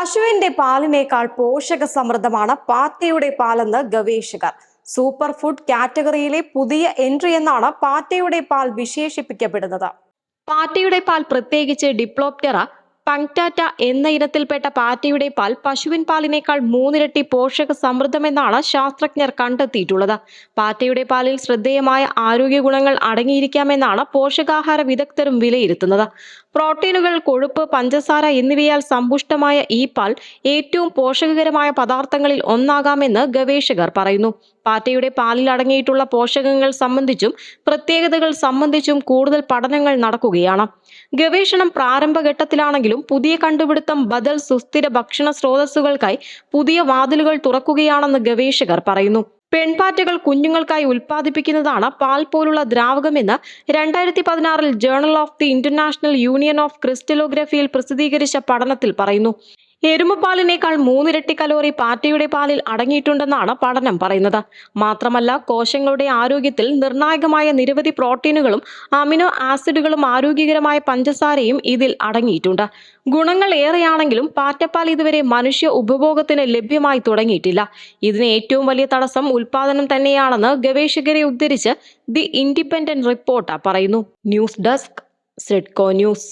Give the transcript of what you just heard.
പശുവിന്റെ പാലിനേക്കാൾ പോഷക സമൃദ്ധമാണ് പാറ്റയുടെ പാലെന്ന് ഗവേഷകർ. സൂപ്പർ ഫുഡ് കാറ്റഗറിയിലെ പുതിയ എൻട്രി എന്നാണ് പാറ്റയുടെ പാൽ വിശേഷിപ്പിക്കപ്പെടുന്നത്. പാറ്റയുടെ പാൽ പ്രത്യേകിച്ച് ഡിപ്ലോപ്റ്ററ പങ്ക്ടാറ്റ എന്ന ഇനത്തിൽപ്പെട്ട പാറ്റയുടെ പാൽ പശുവിൻ പാലിനേക്കാൾ മൂന്നിരട്ടി പോഷക സമൃദ്ധമെന്നാണ് ശാസ്ത്രജ്ഞർ കണ്ടെത്തിയിട്ടുള്ളത്. പാറ്റയുടെ പാലിൽ ശ്രദ്ധേയമായ ആരോഗ്യ ഗുണങ്ങൾ അടങ്ങിയിരിക്കാമെന്നാണ് പോഷകാഹാര വിദഗ്ധരും വിലയിരുത്തുന്നത്. പ്രോട്ടീനുകൾ കൊഴുപ്പ് പഞ്ചസാര എന്നിവയാൽ സമ്പുഷ്ടമായ ഈ പാൽ ഏറ്റവും പോഷകകരമായ പദാർത്ഥങ്ങളിൽ ഒന്നാകാമെന്ന് ഗവേഷകർ പറയുന്നു. പാറ്റയുടെ പാലിൽ അടങ്ങിയിട്ടുള്ള പോഷകങ്ങൾ സംബന്ധിച്ചും പ്രത്യേകതകൾ സംബന്ധിച്ചും കൂടുതൽ പഠനങ്ങൾ നടക്കുകയാണ്. ഗവേഷണം പ്രാരംഭഘട്ടത്തിലാണെങ്കിലും പുതിയ കണ്ടുപിടുത്തം ബദൽ സുസ്ഥിര ഭക്ഷണ സ്രോതസ്സുകൾക്കായി പുതിയ വാതിലുകൾ തുറക്കുകയാണെന്ന് ഗവേഷകർ പറയുന്നു. പെൺപാറ്റകൾ കുഞ്ഞുങ്ങൾക്കായി ഉൽപ്പാദിപ്പിക്കുന്നതാണ് പാൽ പോലുള്ള ദ്രാവകമെന്ന് രണ്ടായിരത്തി പതിനാറിൽ journal of the international union of ക്രിസ്റ്റലോഗ്രഫിയിൽ പ്രസിദ്ധീകരിച്ച പഠനത്തിൽ പറയുന്നു. എരുമപ്പാലിനേക്കാൾ മൂന്നിരട്ടി കലോറി പാറ്റയുടെ പാലിൽ അടങ്ങിയിട്ടുണ്ടെന്നാണ് പഠനം പറയുന്നത്. മാത്രമല്ല കോശങ്ങളുടെ ആരോഗ്യത്തിൽ നിർണായകമായ നിരവധി പ്രോട്ടീനുകളും അമിനോ ആസിഡുകളും ആരോഗ്യകരമായ പഞ്ചസാരയും ഇതിൽ അടങ്ങിയിട്ടുണ്ട്. ഗുണങ്ങൾ ഏറെയാണെങ്കിലും പാറ്റപ്പാൽ ഇതുവരെ മനുഷ്യ ഉപഭോഗത്തിന് ലഭ്യമായി തുടങ്ങിയിട്ടില്ല. ഇതിന് ഏറ്റവും വലിയ തടസ്സം ഉൽപാദനം തന്നെയാണെന്ന് ഗവേഷകരെ ഉദ്ധരിച്ച് ദി ഇൻഡിപെൻഡന്റ് റിപ്പോർട്ട് പറയുന്നു. ന്യൂസ് ഡെസ്ക് സെഡ്കോ ന്യൂസ്.